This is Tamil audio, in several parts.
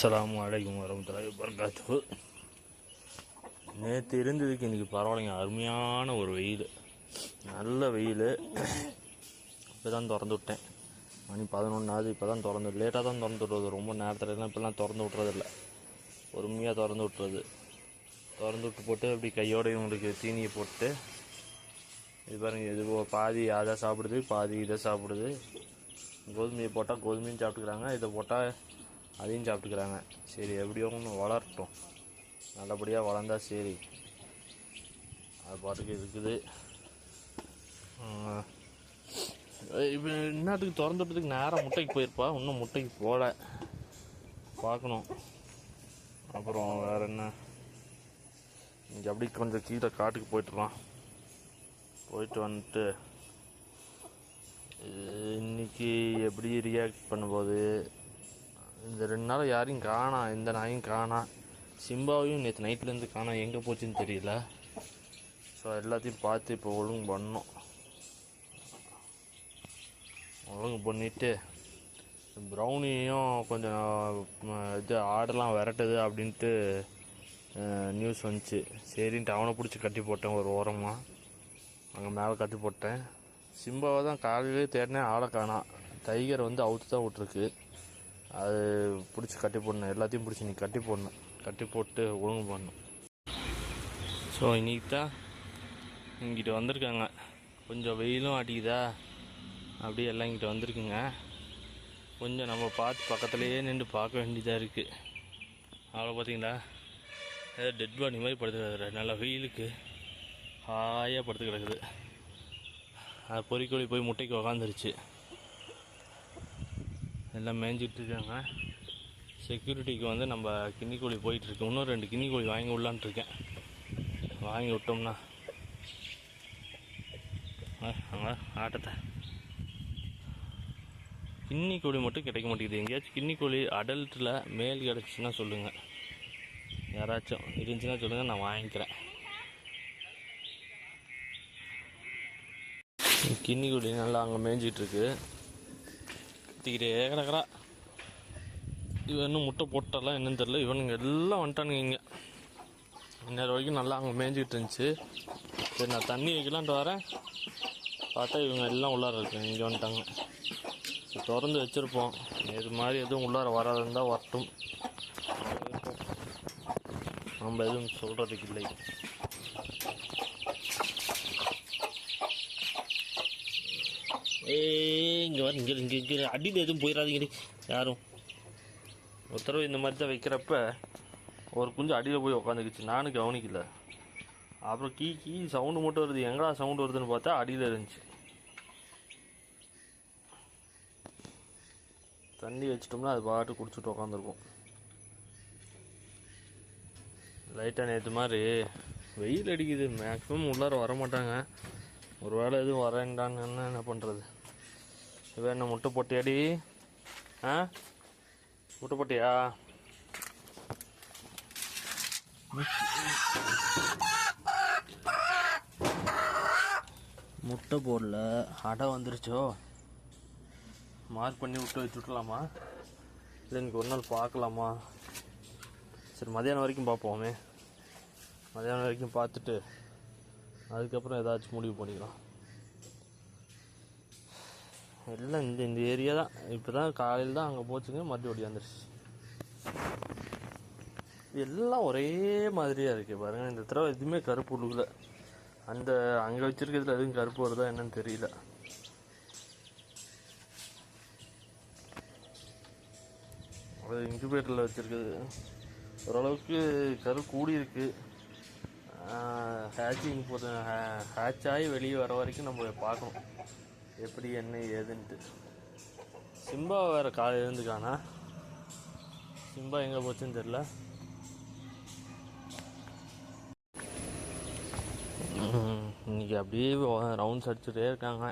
அஸ்லாம் வலைக்கம் வரமத்துல்லாஹி வபரகாத்துஹு. நேற்று இருந்ததுக்கு இன்றைக்கி பரவாயில்லைங்க. அருமையான ஒரு வெயில். நல்ல வெயில். இப்போ தான் திறந்து விட்டேன். மணி பதினொன்றாவது இப்போ தான் திறந்து லேட்டாக தான் திறந்து விட்றது. ரொம்ப நேரத்துலலாம் இப்போலாம் திறந்து விட்றதில்ல. பொறுமையாக திறந்து விட்றது திறந்து விட்டு போட்டு அப்படி கையோடய இவங்களுக்கு தீனியை போட்டு இது பாருங்கள் இது பாதி அதை சாப்பிடுது பாதி இதை சாப்பிடுது. கோதுமையை போட்டால் கோதுமையும் சாப்பிட்டுக்கிறாங்க. இதை போட்டால் அதையும் சாப்பிட்டுக்கிறாங்க. சரி எப்படியோ ஒன்று வளரட்டும். நல்லபடியாக வளர்ந்தா சரி. அது பாட்டுக்கு இருக்குது. இப்போ என்னத்துக்கு திறந்துட்டதுக்கு நேராக முட்டைக்கு போயிருப்பா. இன்னும் முட்டைக்கு போகல பார்க்கணும். அப்புறம் வேறு என்ன? இங்கே அப்படி கொஞ்சம் கீழே காட்டுக்கு போயிட்டுலாம் போயிட்டு வந்துட்டு இன்றைக்கி எப்படி ரியாக்ட் பண்ணும்போது இந்த ரெண்டு நாள் யாரையும் காணா இந்த நாயும் காணா. சிம்பாவையும் நேற்று நைட்லேருந்து காணா எங்கே போச்சுன்னு தெரியல. ஸோ எல்லாத்தையும் பார்த்து இப்போ ஒழுங்கு பண்ணோம். ஒழுங்கு பண்ணிவிட்டு ப்ரௌனியும் கொஞ்சம் இது ஆடெல்லாம் விரட்டுது அப்படின்ட்டு நியூஸ் வந்துச்சு. சரின்ட்டு அவனை பிடிச்சி கட்டி போட்டேன் ஒரு ஓரமாக அங்கே மேலே கட்டி போட்டேன். சிம்பாவை தான் காலையிலே தேடினேன் ஆளை காணா. டைகர் வந்து அவுத்து தான் விட்ருக்கு அது பிடிச்சி கட்டி போடணும். எல்லாத்தையும் பிடிச்சி நீ கட்டி போடணும். கட்டி போட்டு ஒழுங்கு பண்ணணும். ஸோ இன்றைக்கி தான் இங்கிட்ட வந்திருக்காங்க. கொஞ்சம் வெயிலும் அடிக்குதா? அப்படியே எல்லாம் இங்கிட்ட வந்திருக்குங்க. கொஞ்சம் நம்ம பார்த்து பக்கத்துலேயே நின்று பார்க்க வேண்டியதாக இருக்குது அவ்வளோ பார்த்தீங்களா? ஏதோ டெட் பாடி மாதிரி படுத்துக்கிறாரு நல்லா வெயிலுக்கு ஹாயாக படுத்து கிடக்குது அது பொறிக்கோழி போய் முட்டைக்கு உக்காந்துருச்சு. எல்லாம் மேய்ஞ்சிட்ருக்காங்க. செக்யூரிட்டிக்கு வந்து நம்ம கின்னிக்கோழி போயிட்டுருக்கு இன்னும் ரெண்டு கின்னிக்கோழி வாங்கி விடலான்ட்ருக்கேன் வாங்கி விட்டோம்னா. அ- ஆட்டத்தை. கிண்ணி கோழி மட்டும் கிடைக்க மாட்டேங்குது. எங்கேயாச்சும் கிண்ணி கோழி அடல்ட்டில் மேல் கிடச்சின்னா சொல்லுங்கள் யாராச்சும் இருந்துச்சுன்னா சொல்லுங்கள் நான் வாங்கிக்கிறேன். கிண்ணி கோழி நல்லா அங்கே மேய்ஞ்சிட்டு சுற்றிக்கிட்டே கிடக்குறா. இவன் இன்னும் முட்டை போட்டாலாம் என்னன்னு தெரில இவனுங்க எல்லாம் வந்துட்டானுங்க இங்கே. நேரம் வரைக்கும் நல்லா அங்கே மேய்ஞ்சிக்கிட்டு இருந்துச்சு. சரி நான் தண்ணி வைக்கலான்ட்டு வரேன். பார்த்தா இவங்க எல்லாம் உள்ளார இருக்காங்க. இங்கே வந்துட்டாங்க. திறந்து வச்சுருப்போம். இது மாதிரி எதுவும் உள்ளார வராதுன்னு இருந்தால் வரட்டும். நம்ம எதுவும் சொல்கிறதுக்கு இல்லை. ஏய் இங்கே வர இங்கே இங்கே இங்கே அடியில் எதுவும் போயிடாதீங்க யாரும். ஒரு தடவை இந்த மாதிரி தான் வைக்கிறப்ப ஒரு குஞ்சு அடியில் போய் உக்காந்துக்குச்சு. நானும் கவனிக்கல. அப்புறம் கீ கீ சவுண்டு மட்டும் வருது. எங்கடா சவுண்டு வருதுன்னு பார்த்தா அடியில் இருந்துச்சு. தண்ணி வச்சிட்டோம்னா அது பாட்டு குடிச்சிட்டு உக்காந்துருக்கும். லைட்டாக நேற்று மாதிரி வெயில் அடிக்குது. மேக்ஸிமம் உள்ளார வர மாட்டாங்க ஒரு வேளை எதுவும் வரேன்டான்னு என்ன பண்ணுறது இவன் என்ன முட்டை போட்டியாடி? ஆ? முட்டை போட்டியா? முட்டை போடல. அடை வந்துருச்சோ? மார்க் பண்ணி விட்டு வச்சு விட்லாமா இல்லை எனக்கு ஒரு நாள் பார்க்கலாமா? சரி மதியானம் வரைக்கும் பார்ப்போமே. மதியானம் வரைக்கும் பார்த்துட்டு அதுக்கப்புறம் ஏதாச்சும் முடிவு பண்ணிக்கலாம். எல்லாம் இந்த இந்த ஏரியா தான். இப்போ தான் காலையில் தான் அங்கே போச்சுங்க மறுபடியும் வந்துடுச்சு எல்லாம் ஒரே மாதிரியாக இருக்கு பாருங்க. இந்த தடவை எதுவுமே கருப்பு உழுகல. அந்த அங்கே வச்சுருக்கிறதுல எதுவும் கருப்பு வருதா என்னன்னு தெரியல. அது இன்குபேட்டரில் வச்சுருக்குது. ஓரளவுக்கு கரு கூடியிருக்கு ஹேச்சிங் போது ஹேட்ச் ஆகி வெளியே வர வரைக்கும் நம்ம பார்க்கணும். எப்படி என்ன ஏதுன்ட்டு. சிம்பா வேற காலையில இருந்துக்கானா சிம்பா எங்கே போச்சுன்னு தெரில இன்னைக்கு அப்படியே ரவுண்ட்ஸ் அடிச்சுட்டே இருக்காங்க.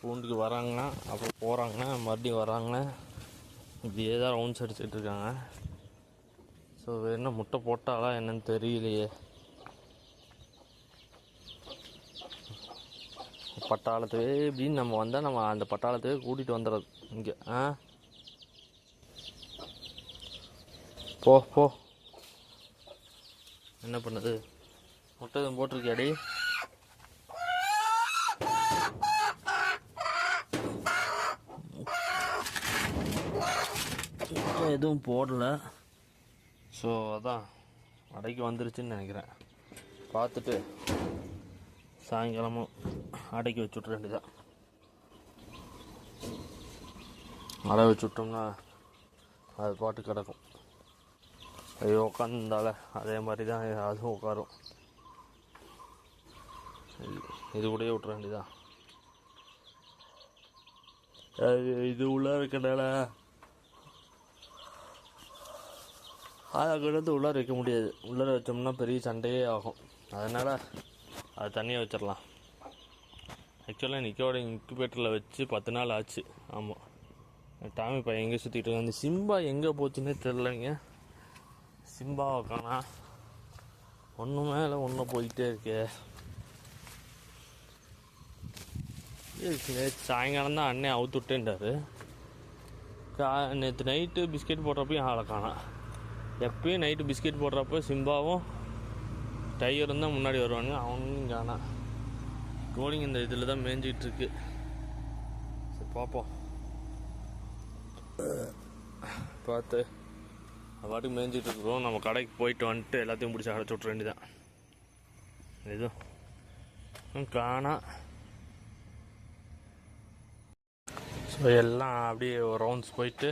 பூண்டுக்கு வராங்கன்னா அப்புறம் போகிறாங்கன்னா மறுபடியும் வராங்கன்னா இப்படியே தான் ரவுண்ட்ஸ் அடிச்சுட்டு இருக்காங்க. ஸோ என்ன முட்டை போட்டாலா என்னன்னு தெரியலையே. பட்டாளத்துவே இப்படின்னு நம்ம வந்தால் நம்ம அந்த பட்டாளத்துவே கூட்டிகிட்டு வந்துடுறது இங்கே ஆ? போ போ. என்ன பண்ணுது? முட்டை எதுவும் போட்டிருக்கியாடி? முட்டை எதுவும் போடல. ஸோ அதான். அடைக்கு வந்துருச்சுன்னு நினைக்கிறேன். பார்த்துட்டு சாயங்காலமும் அடைக்கி வச்சு விட்ற வேண்டியதான் அடை வச்சு விட்டோம்னா அது பாட்டு கிடக்கும். ஐயோ உட்காந்துருந்தால அதே மாதிரி தான் அதுவும் உட்காரும் இது- இது கூடயே விட்ற வேண்டியதான் அது இது உள்ளே இருக்கனால அதை கிடந்து உள்ளார வைக்க முடியாது. உள்ளார வச்சோம்னா பெரிய சண்டையே ஆகும். அதனால் அது தண்ணியை வச்சிடலாம். ஆக்சுவலாக நிக்கோட இன்குபேட்டரில் வச்சு பத்து நாள் ஆச்சு. ஆமாம். டாமி பையன் எங்கே சுற்றிட்டு இருக்கான்? அந்த சிம்பா எங்கே போச்சுன்னே தெரிலங்க. சிம்பாவை காணா. ஒன்று மேலே ஒன்று போயிட்டே இருக்கே. நேற்று சாயங்காலம் தான் அண்ணன் அவுத்து விட்டேன்டாரு. கா நேற்று நைட்டு பிஸ்கெட் போடுறப்பையும் ஆளை காணாம் எப்பயும் நைட்டு பிஸ்கெட் போடுறப்ப சிம்பாவும் டையரும் தான் முன்னாடி வருவானுங்க அவனும் காணாம் கோழிங்க இந்த இதில் தான் மேய்ஞ்சிட்டு இருக்கு சரி பார்ப்போம் பார்த்து பாட்டுக்கு மேய்ஞ்சிட்டு இருக்கிறோம் நம்ம கடைக்கு போயிட்டு வந்துட்டு எல்லாத்தையும் பிடிச்சி அடைச்சி விட்ற வேண்டியதான் எதுவும் காணா. ஸோ எல்லாம் அப்படியே ரவுண்ட்ஸ் போயிட்டு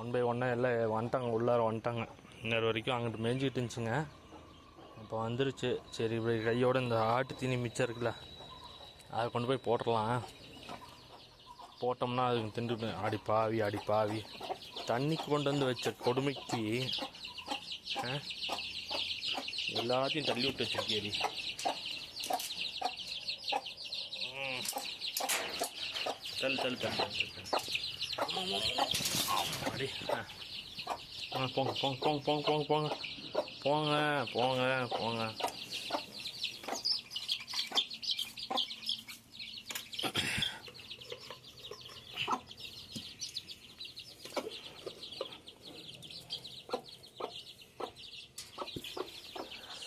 ஒன் பை ஒன்னாக எல்லாம் வந்துட்டாங்க உள்ளார வந்துட்டாங்க. இன்னொரு வரைக்கும் அங்கிட்டு மேய்ஞ்சிக்கிட்டு இருந்துச்சுங்க. இப்போ வந்துருச்சு. சரி இப்படி கையோட இந்த ஆட்டு தீனி மிச்சம் இருக்குல்ல அதை கொண்டு போய் போட்டுடலாம். போட்டோம்னா அதுக்கு திண்டு அடி பாவி அடி பாவி. தண்ணிக்கு கொண்டு வந்து வச்ச கொடுமைக்கு ஆ? எல்லாத்தையும் தள்ளி விட்டு வச்சிருக்கேடி ம். தள்ளு தள்ளு தள்ளு அடி ஆ, போங்க போங்க போங்க போங்க போங்க போங்க. போங்க போங்க போங்க.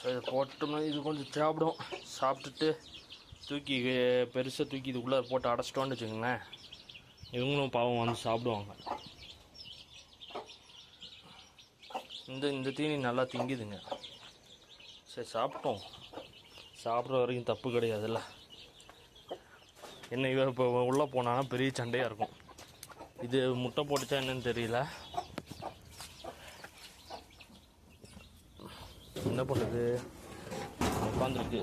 இதை போட்டோம்னா இது கொஞ்சம் சாப்பிடும். சாப்பிட்டுட்டு தூக்கி பெருசாக தூக்கி இதுக்குள்ளே போட்டு அடைச்சிட்டோன்னு வச்சுக்கோங்களேன். இவங்களும் பாவம் வந்து சாப்பிடுவாங்க. இந்த இந்த தீனி நல்லா திங்குதுங்க. சரி சாப்பிட்டோம். சாப்பிட்ற வரைக்கும் தப்பு கிடையாதுல்ல. என்ன இவன் இப்போ உள்ளே போனானா பெரிய சண்டையாக இருக்கும். இது முட்டை போட்டுச்சா என்னன்னு தெரியல. என்ன பண்ணுறது உட்காந்துருக்கு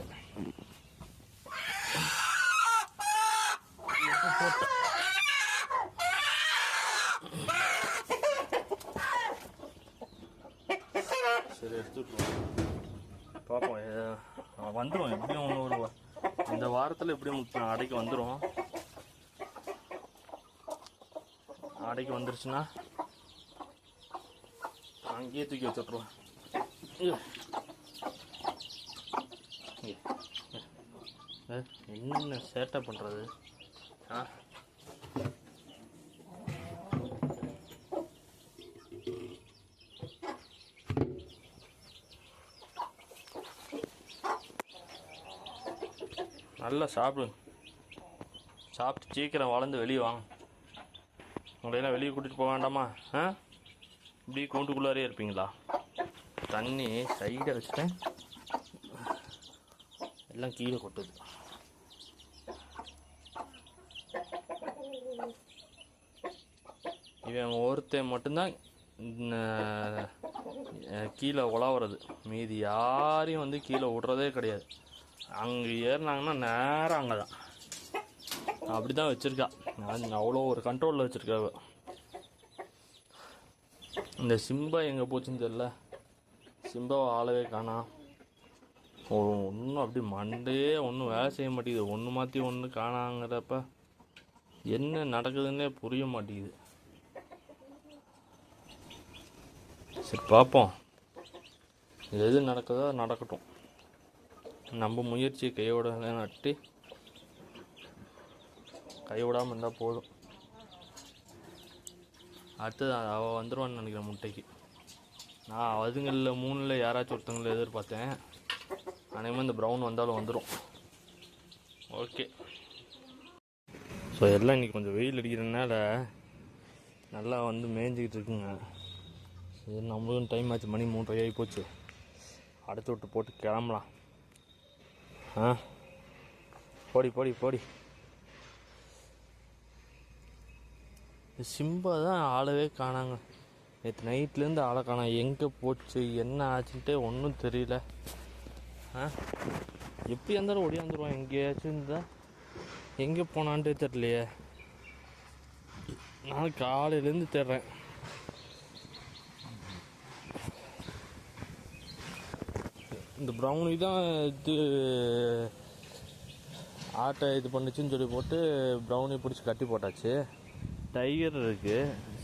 சரி எடுத்துட்டுருவோம் பார்ப்போம் வந்துடும் எப்படியும் ஒன்று ஒரு இந்த வாரத்தில் எப்படியும் முக்கியம் அடைக்கு வந்துடும் அடைக்கு வந்துருச்சுன்னா அங்கேயே தூக்கி வச்சுட்ருவோம் என்ன சேட்டை பண்ணுறது ஆ? நல்லா சாப்பிடுங்க சாப்பிட்டு சீக்கிரம் வளர்ந்து வெளியே வாங்க. உங்களையெல்லாம் வெளியே கூட்டிகிட்டு போக வேண்டாமா? ஆ? இப்படி கூண்டுக்குள்ளாரே இருப்பீங்களா? தண்ணி சைடாக வச்சுட்டேன். எல்லாம் கீழே கொட்டுது. இவன் ஒருத்தன் மட்டும்தான் கீழே உலாவுறது. மீதி யாரையும் வந்து கீழே விடுறதே கிடையாது. அங்கே ஏறினாங்கன்னா நேரம் அங்கே தான் அப்படி தான் வச்சுருக்கா. நான் அவ்வளோ ஒரு கண்ட்ரோலில் வச்சுருக்கா இந்த சிம்பா எங்கே போச்சுன்னு தெரியல. சிம்பாவை ஆளவே காணா. ஒன்றும் அப்படி மண்டே ஒன்றும் வேலை செய்ய மாட்டேங்குது. ஒன்று மாற்றி ஒன்று காணாங்கிறப்ப என்ன நடக்குதுன்னே புரிய மாட்டேங்குது. சரி பார்ப்போம். எது நடக்குதோ நடக்கட்டும். நம்ம முயற்சி கையோட நட்டு கைவிடாமல் இருந்தால் போதும். அடுத்தது அவள் வந்துடுவான்னு நினைக்கிறேன் முட்டைக்கு. நான் அதுங்களில் மூணில் யாராச்சும் ஒருத்தங்களை எதிர்பார்த்தேன். அனைவரும் இந்த ப்ரௌன் வந்தாலும் வந்துடும் ஓகே ஸோ எல்லாம் இன்றைக்கி கொஞ்சம் வெயில் அடிக்கிறதுனால நல்லா வந்து மேய்ஞ்சிக்கிட்டு இருக்குங்க. சரி நம்மளும் டைம் ஆச்சு. மணி மூன்றரை ஆகி போச்சு. அடுத்து விட்டு போட்டு கிளம்பலாம். ஆ? போடி போடி போடி. சிம்பா தான் ஆளவே காணாங்க. நேற்று நைட்லேருந்து ஆளை காணோம் எங்கே போச்சு என்ன ஆச்சுன்ட்டே ஒன்றும் தெரியல. ஆ? எப்படி இருந்தாலும் ஒடியாந்துருவோம் எங்கேயாச்சும் இருந்தால் எங்கே போனான்ட்டே தெரியலையே. நான் காலையிலேருந்து தேடுறேன். இந்த ப்ரௌனி தான் இது ஆட்டை இது பண்ணுச்சுன்னு சொல்லி போட்டு ப்ரௌனி பிடிச்சி கட்டி போட்டாச்சு. டைகர் இருக்கு.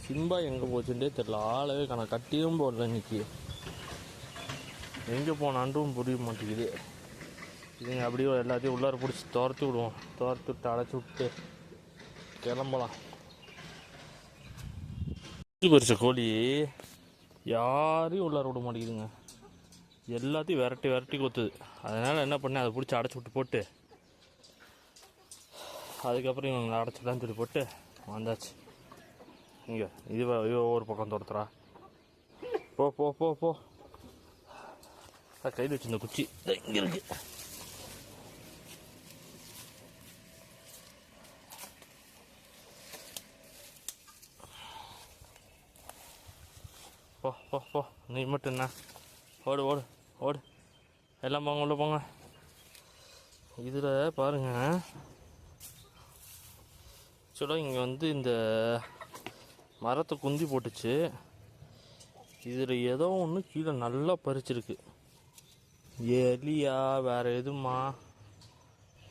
சிம்பா எங்கே போச்சுன்னே தெரியல. ஆளவே காணோம். கட்டியும் போடல இன்னைக்கு. எங்கே போனான்ட்டும் புரிய மாட்டேங்குது. இதுங்க அப்படியே எல்லாத்தையும் உள்ளார பிடிச்சி துரத்தி விடுவோம். துரத்தி விட்டு அடைச்சி விட்டு கிளம்பலாம். பொரிச்ச கோழி. யாரையும் உள்ளார விட மாட்டேங்குதுங்க. எல்லாத்தையும் விரட்டி விரட்டி கொத்துது. அதனால் என்ன பண்ணேன் அதை பிடிச்சி அடைச்சி விட்டு போட்டு அதுக்கப்புறம் இவங்க அடைச்சிடலான்னு சொல்லி போட்டு வந்தாச்சு. இங்கே இது வ- இவ ஒரு பக்கம் துரத்துறா. போ போ போ போ. கையில் வச்சிருந்த குச்சி. இங்கே இருக்கு. போ போ போ. நீ மட்டும் என்ன? ஓடு ஓடு ஓடு. எல்லாம் போங்க உள்ளே போங்க. இதில் பாருங்கள் ஆக்சுவலாக இங்கே வந்து இந்த மரத்தை குந்தி போட்டுச்சு. இதில் ஏதோ ஒன்று கீழே நல்லா பறிச்சிருக்கு. எலியா வேறு எதுமா?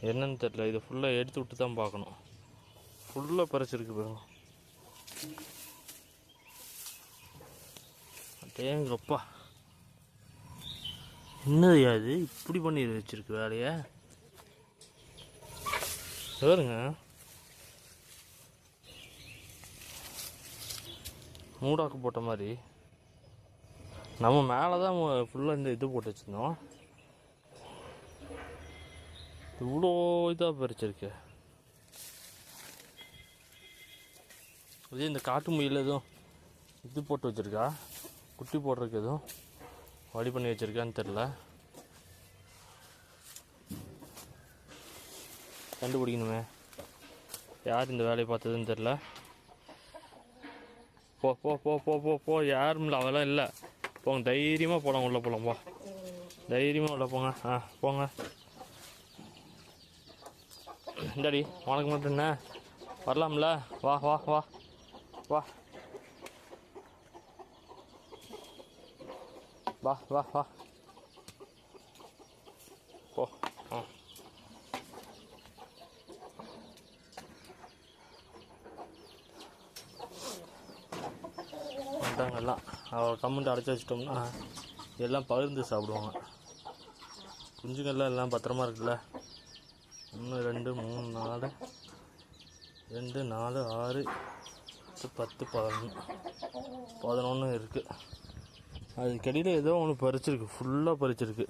என்னன்னு தெரியல. இதை ஃபுல்லாக எடுத்து விட்டு தான் பார்க்கணும். ஃபுல்லாக பறிச்சிருக்கு பாருங்க. அடேங்கப்பா. என்னதுயா அது? இப்படி பண்ணி வச்சுருக்கு வேலையை? பாருங்க. மூடாக்கு போட்ட மாதிரி. நம்ம மேலே தான் ஃபுல்லாக இந்த இது போட்டு வச்சுருந்தோம். இவ்வளோ இதாக பறிச்சிருக்கு. இதே இந்த காட்டு முயல் எதுவும் இது போட்டு வச்சிருக்கா? குட்டி போடுறதுக்கு எதுவும்? வழி பண்ணி வச்சிருக்கான்னு தெரில கண்டுபிடிக்கணுமே. யார் இந்த வேலையை பார்த்ததுன்னு தெரில போ போ போ போ போ போ. யாரும் இல்லை அவெல்லாம் இல்லை. போங்க தைரியமாக போகலாம் உள்ளே போகலாம் போ. தைரியமாக உள்ளே போங்க. ஆ போங்க. இந்தாடி உனக்கு மட்டும் என்ன? வரலாம்ல. வா வா வா. வா. வா வா வா போ ஆ வந்துட்டாங்க எல்லாம் அவள் கம்முண்டு அடைச்சி வச்சிட்டோம்னா எல்லாம் பகிர்ந்து சாப்பிடுவாங்க. குஞ்சுங்கள்லாம் எல்லாம் பத்திரமா இருக்குல்ல? ஒன்று ரெண்டு மூணு நாலு ரெண்டு நாலு ஆறு பத்து பதினொன்று பதினொன்று இருக்குது அதுக்கடியில் ஏதோ ஒன்று பறிச்சிருக்கு. ஃபுல்லாக பறிச்சிருக்கு.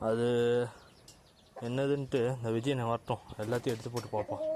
அது என்னதுன்ட்டு இந்த விஜய் நான் வரட்டும். எல்லாத்தையும் எடுத்து போட்டு பார்ப்போம்.